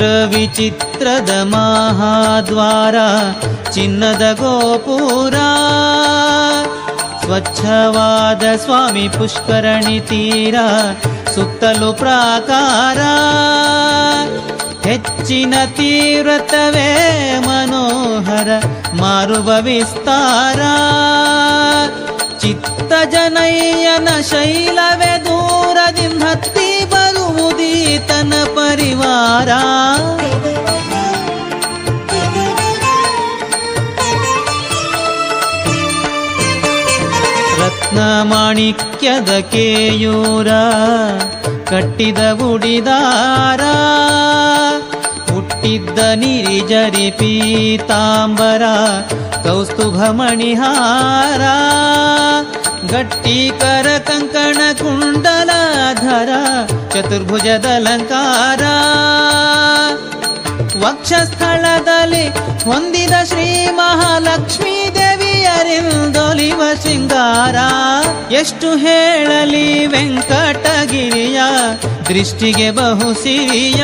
ಚಿತ್ರ ವಿಚಿತ್ರದ ಮಹಾದ್ವಾರ ಚಿನ್ನದ ಗೋಪುರ ಸ್ವಚ್ಛವಾದ ಸ್ವಾಮಿ ಪುಷ್ಕರಣಿ ತೀರ ಸುತ್ತಲೂ ಪ್ರಾಕಾರ ಹೆಚ್ಚಿನ ತೀವ್ರತವೇ ಮನೋಹರ ಮಾರುವ ವಿಸ್ತಾರ ಚಿತ್ತ ಜನಯ್ಯನ ಶೈಲವೇ ದೂರದಿಂದ ಬರುವುದೀತನ ಪರಿವಾರ. ರತ್ನ ಮಾಣಿಕ್ಯದ ಕೇಯೂರ ಕಟ್ಟಿದ ಉಡಿದಾರ. ಹುಟ್ಟಿದ್ದ ನಿರಿಜರಿ ಪೀತಾಂಬರ ಕೌಸ್ತುಭ ಮಣಿಹಾರ. ಗಟ್ಟಿಕರ ಕಂಕಣ ಕುಂಡಲಾಧರ ಚತುರ್ಭುಜದ ಅಲಂಕಾರ ವಕ್ಷಸ್ಥಳದಲ್ಲಿ ಹೊಂದಿದ ಶ್ರೀ ಮಹಾಲಕ್ಷ್ಮೀ ದೇವಿಯರಿಂದೊಲಿವ ಶೃಂಗಾರ. ಎಷ್ಟು ಹೇಳಲಿ ವೆಂಕಟಗಿರಿಯ ದೃಷ್ಟಿಗೆ ಬಹು ಸಿರಿಯ.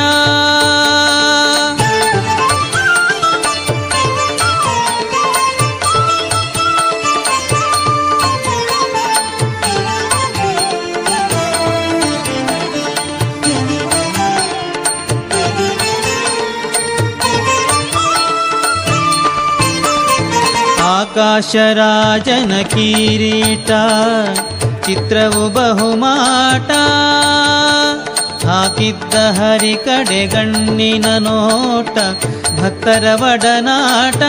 ಆಕಾಶರಾಜನ ಕಿರೀಟ ಚಿತ್ರವು ಬಹುಮಾಟ ಹಾಕಿದ್ದ ಹರಿ ಕಡೆ ಗಣ್ಣಿನ ನೋಟ ಭಕ್ತರ ಒಡನಾಟ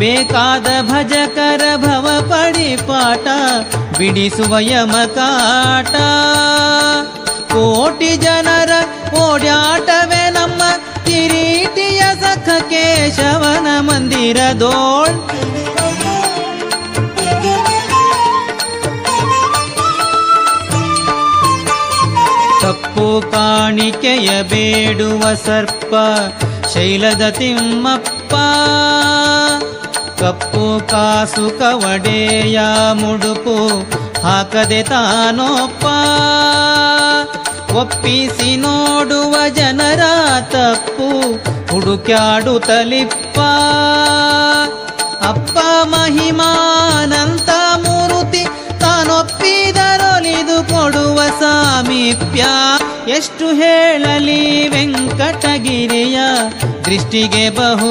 ಬೇಕಾದ ಭಜಕರ ಭವ ಪಡಿಪಾಟ ಬಿಡಿಸುವ ಯಮಕಾಟ ಕೋಟಿ ಜನರ ಓಡಾಟವೇ ನಮ್ಮ ಕಿರೀಟಿಯ ಸಖ ಕೇಶವನ ಮಂದಿರದೋಳ್ ಕಪ್ಪು ಕಾಣಿಕೆಯ ಬೇಡುವ ಸರ್ಪ ಶೈಲದ ತಿಮ್ಮಪ್ಪ. ಕಪ್ಪು ಕಾಸು ಕವಡೆಯ ಮುಡುಪು ಹಾಕದೆ ತಾನೊಪ್ಪ. ಒಪ್ಪಿಸಿ ನೋಡುವ ಜನರ ತಪ್ಪು ಹುಡುಕ್ಯಾಡುತ್ತಲಿಪ್ಪ ಅಪ್ಪ ಮಹಿಮಾನಂತ ಮೂರುತಿ ತಾನೊಪ್ಪಿದರೊಲಿದು ಕೊಡುವ ಸಾಮೀಪ್ಯ. ಎಷ್ಟು ಹೇಳಲಿ ವೆಂಕಟಗಿರಿಯ, ದೃಷ್ಟಿಗೆ ಬಹು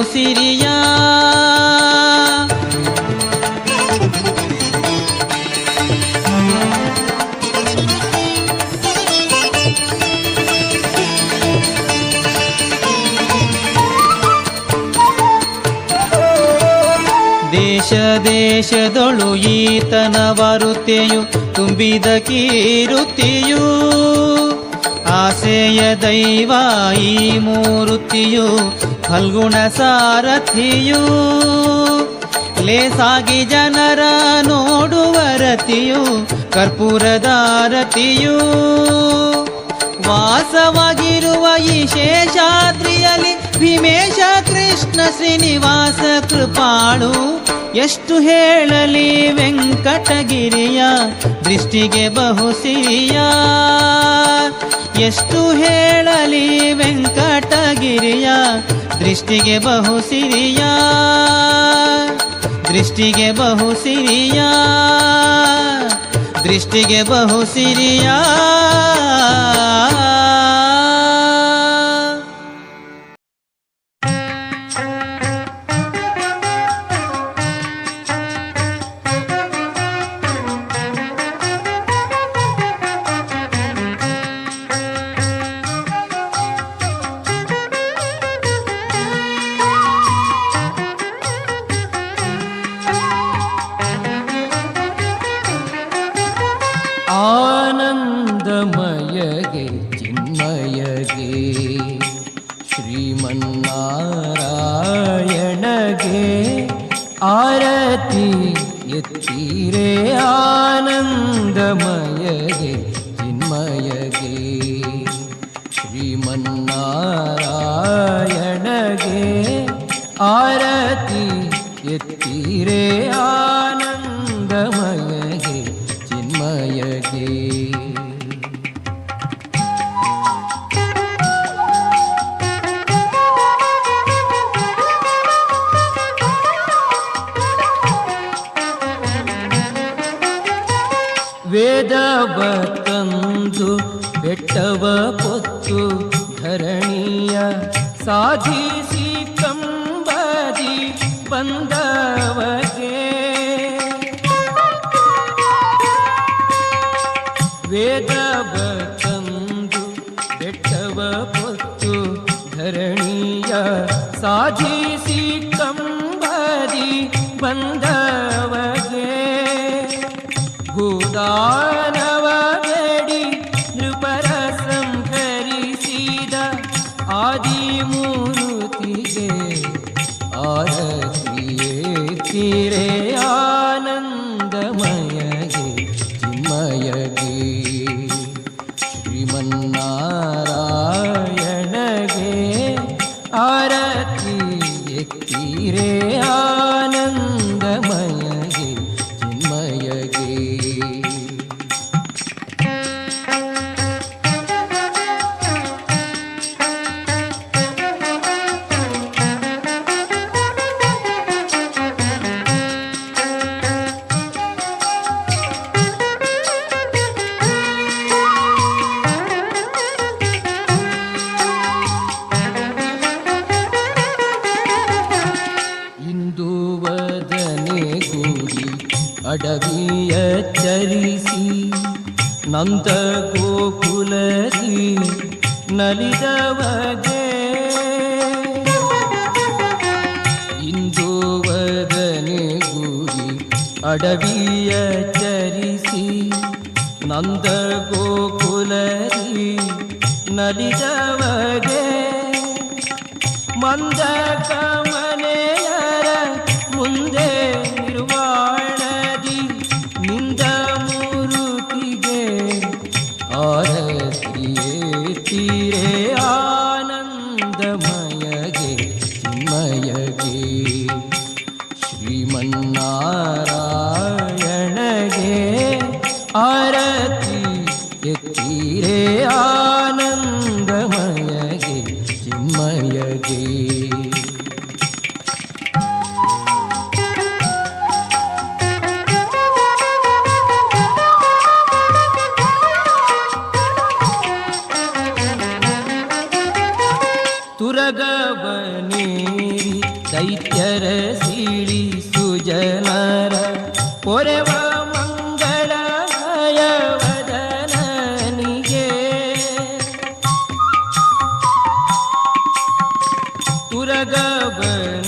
ಸಿರಿಯ ದೇಶ ದೇಶದೊಳು ಈತನ ವರುತೆಯು ತುಂಬಿದ ಕೀರುತಿಯು. ಆಸೆಯ ದೈವ ಈ ಮೂರುತಿಯು ಫಲ್ಗುಣ ಸಾರಥಿಯು. ಲೇಸಾಗಿ ಜನರ ನೋಡುವರತಿಯು ಕರ್ಪೂರದಾರತಿಯು ವಾಸವಾಗಿರುವ ಈ ಶೇಷಾದ್ರಿಯಲ್ಲಿ ಭೀಮೇಶ ಕೃಷ್ಣ ಶ್ರೀನಿವಾಸ ಕೃಪಾಳು. ಎಷ್ಟು ಹೇಳಲಿ ವೆಂಕಟಗಿರಿಯ ದೃಷ್ಟಿಗೆ ಬಹು ಸಿರಿಯ. ಎಷ್ಟು ಹೇಳಲಿ ವೆಂಕಟಗಿರಿಯ ದೃಷ್ಟಿಗೆ ಬಹು ಸಿರಿಯ. ದೃಷ್ಟಿಗೆ ಬಹು ശ്രീമന്നാരായണകേ ആരതി എത്തിരേ ആനന്ദമയ ಬೆಟ್ಟವ ಪೊತ್ತು ಧರಣಿಯ ಸಾಧಿಸಿ ಕಂಬದಿ ಬಂದವಗೆ ವೇದವ ತಂದು ಬೆಟ್ಟವ ಪೊತ್ತು ಧರಣಿಯ ಸಾಧಿಸಿ ಕಂಬದಿ ಬಂದವಗೆ ಭೂದಾನವ मायग ಅಡವಿಯ ಚರಿಸಿ ನಂದ ಗೋಕುಲದಿ ನಲಿದವಗೆ ಇಂದು ವದನೆ ಗೂಡಿ ಅಡವಿಯ ಚರಿಸಿ ನಂದ ಗೋಕುಲದಿ ನಲಿದವಗೆ ಮಂದ ಕಮನೆಯರ रग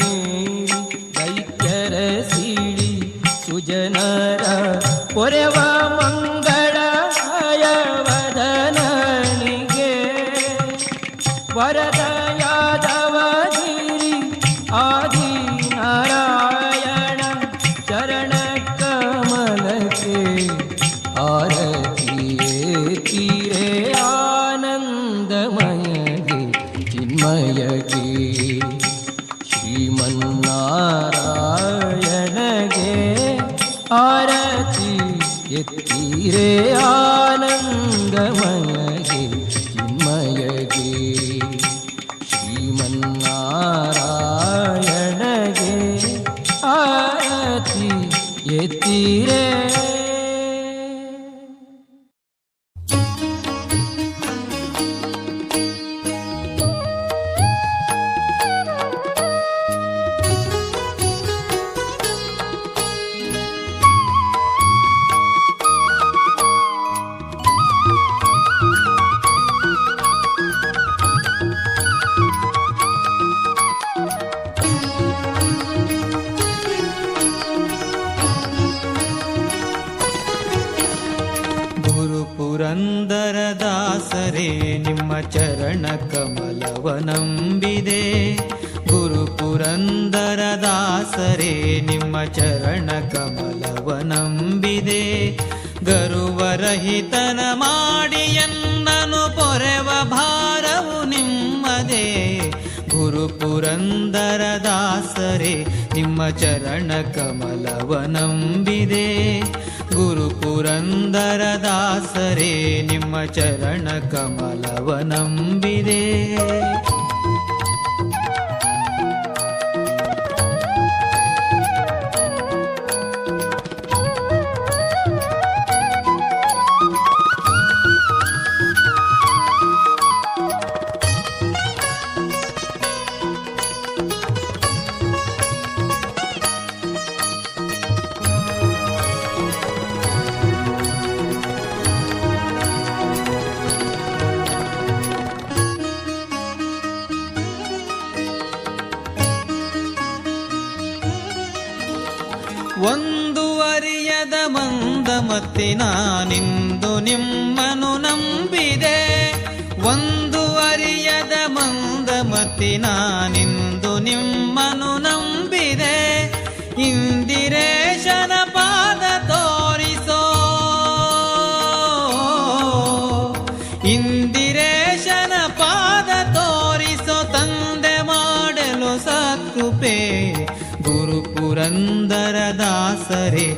ಗುರು ಪುರಂದರ ದಾಸರೇ, ನಿಮ್ಮ ಚರಣ ಕಮಲವ ನಂಬಿದೆ. ಗುರು ಪುರಂದರ ದಾಸರೇ, ನಿಮ್ಮ ಚರಣ ಕಮಲವ ನಂಬಿದೆ. ಗರುವರಹಿತನ ಗುರುವರಹಿತನ ಮಾಡಿ ಎನ್ನನು ಪೊರೆವ ಭಾರವು ನಿಮ್ಮದೇ. ಗುರು ಪುರಂದರ ದಾಸರೇ, ನಿಮ್ಮ ಚರಣ ಕಮಲವ ಗುರು ಪುರಂದರ ದಾಸರೇ ನಿಮ್ಮ ಚರಣ ಕಮಲವ ನಂಬಿದೆ. ಮತ್ತಿನಾನಿಂದು ನಿಮ್ಮನು ನಂಬಿದೆ. ಒಂದು ಅರಿಯದ ಮಂದ ಮತ್ತಿನಾನಿಂದು ನಿಮ್ಮನು ನಂಬಿದೆ. ಇಂದಿರೇಶನ ಪಾದ ತೋರಿಸೋ. ಇಂದಿರೇಶನ ಪಾದ ತೋರಿಸೋ, ತಂದೆ ಮಾಡಲು ಸತ್ಕೃಪೆ ಗುರು ಪುರಂದರ ದಾಸರೇ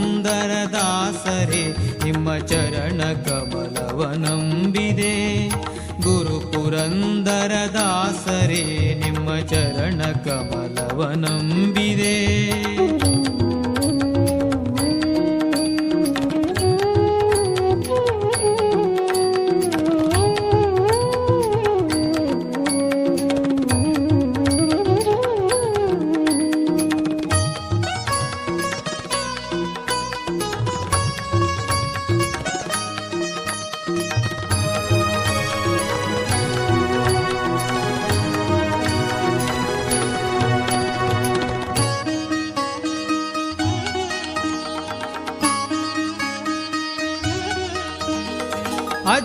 ಪುರಂದರ ದಾಸರೇ ನಿಮ್ಮ ಚರಣ ಕಮಲವ ನಂಬಿದೆ. ಗುರು ಪುರಂದರ ದಾಸರೇ ನಿಮ್ಮ ಚರಣ ಕಮಲವ ನಂಬಿದೆ.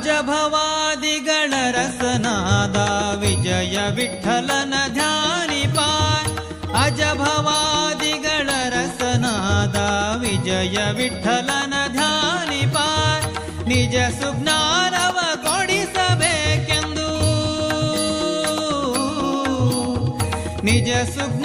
ಅಜಭವಾದಿಗಳ ರಸನಾದ ವಿಜಯ ವಿಠಲನ ಧ್ಯಾನಿಪ ಅಜಭವಾದಿಗಳ ರಸನಾದ ವಿಜಯ ವಿಠಲನ ಧ್ಯಾನಿಪ ನಿಜ ಸುಜ್ಞಾನವ ಕೊಡಿಸಬೇಕೆಂದು. ನಿಜ ಸುಜ್ಞಾನವ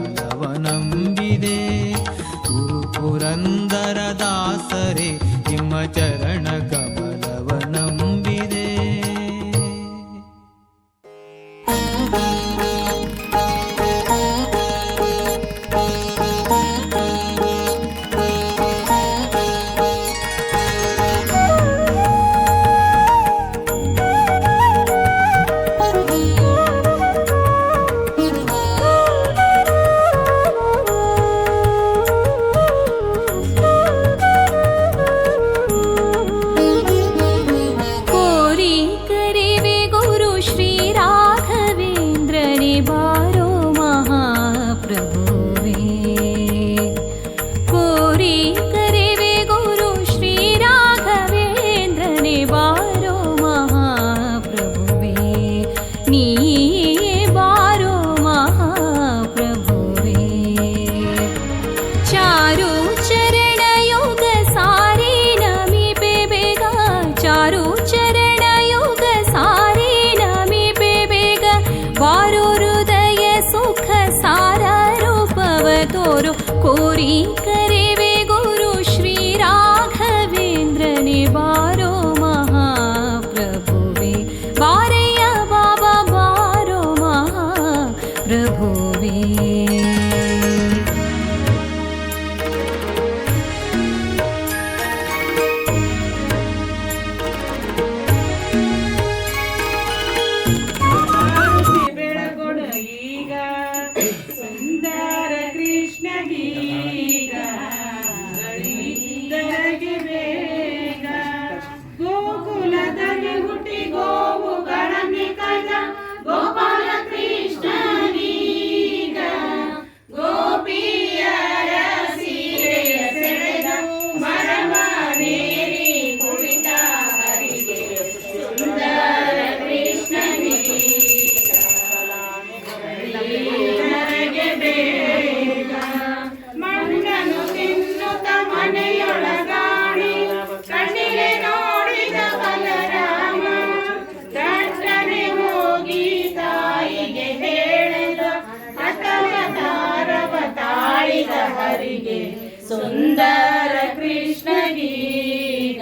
ಸುಂದರ ಕೃಷ್ಣಗೀಗ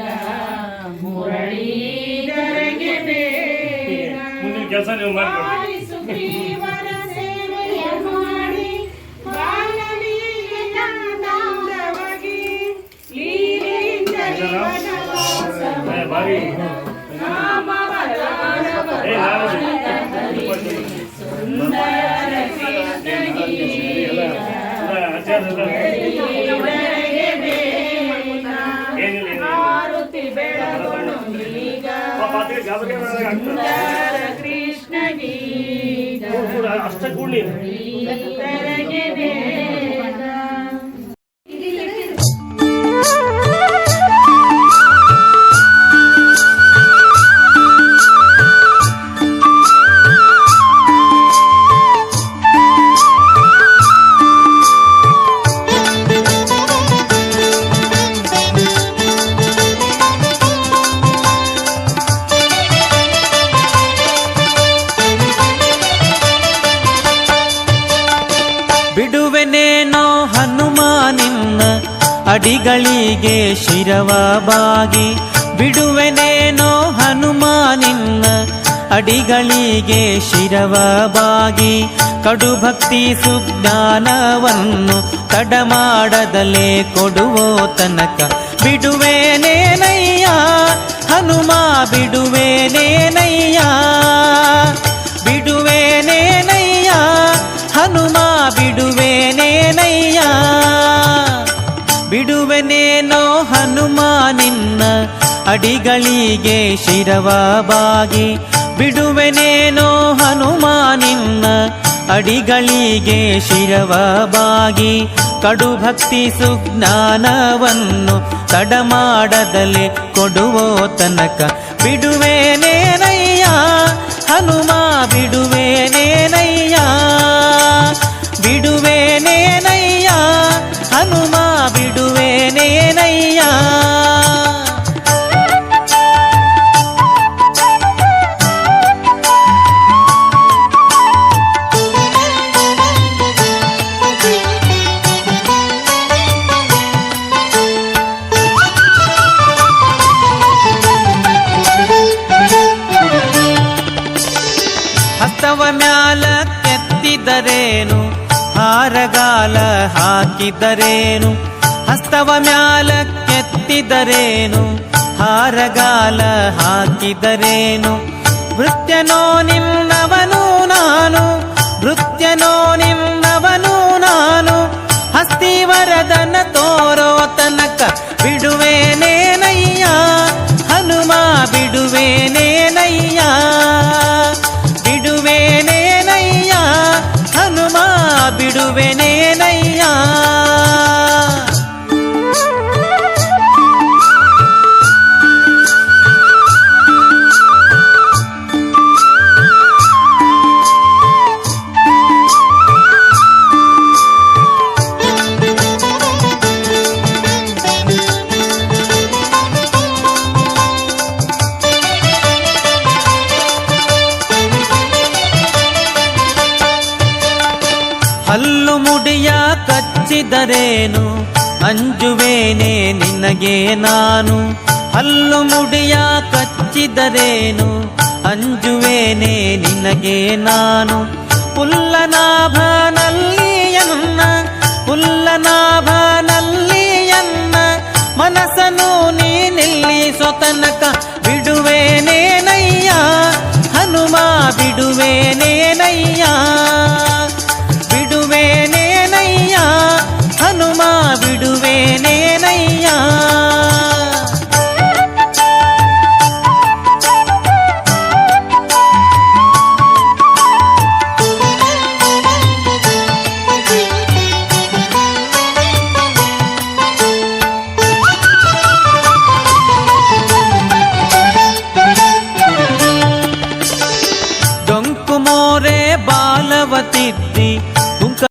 ಮುರಳೀಧರಗೆ ಮುರಳಿ ಕೆಲಸ ನೀವು ಮಾಡ್ಕೊಳ್ಳಿ ಈಗ ಪಾಪ ಬೇಗ ಹನುಮ ಹನುಮಾನಿನ್ನ ಅಡಿಗಳಿಗೆ ಶಿರವ ಬಾಗಿ. ಬಿಡುವೆನೇನೋ ಹನುಮಾನಿನ್ನ ಅಡಿಗಳಿಗೆ ಶಿರವ ಬಾಗಿ. ಕಡು ಭಕ್ತಿ ಸುಜ್ಞಾನವನ್ನು ತಡಮಾಡದಲೇ ಕೊಡುವೋ ತನಕ. ಬಿಡುವೇನೇನಯ್ಯ ಹನುಮ ಬಿಡುವೇನೇನಯ್ಯ ಬಿಡುವೇನೇನಯ್ಯ ಹನುಮ ಅಡಿಗಳಿಗೆ ಶಿರವ ಬಾಗಿ ಬಿಡುವೆನೇನೋ ಹನುಮಾನಿನ್ನ ಅಡಿಗಳಿಗೆ ಶಿರವ ಬಾಗಿ ಕಡು ಭಕ್ತಿ ಸುಜ್ಞಾನವನ್ನು ತಡಮಾಡದಲೆ ಕೊಡುವೋ ತನಕ. ಬಿಡುವೇನೇನಯ್ಯ, ಹನುಮ, ಬಿಡುವೇನೇನಯ್ಯ ಬಿಡುವೇನೇನಯ್ಯ ಕೆತ್ತಿದರೇನು ಹಾರಗಾಲ ಹಾಕಿದರೇನು? ಹಸ್ತವ ಮ್ಯಾಲ ಕೆತ್ತಿದರೇನು? ಹಾರಗಾಲ ಹಾಕಿದರೇನು? ವೃತ್ಯನೋ ನಿನ್ನವನು ನಾನು ವೃತ್ಯನೋ ನಿನ್ನವನು ನಾನು, ಹಸ್ತಿವರದನ ತೋರೋ ತನಕ ಬಿಡುವೇನೇನಯ್ಯ ಹನುಮ ಬಿಡುವೇನೇನಯ್ಯ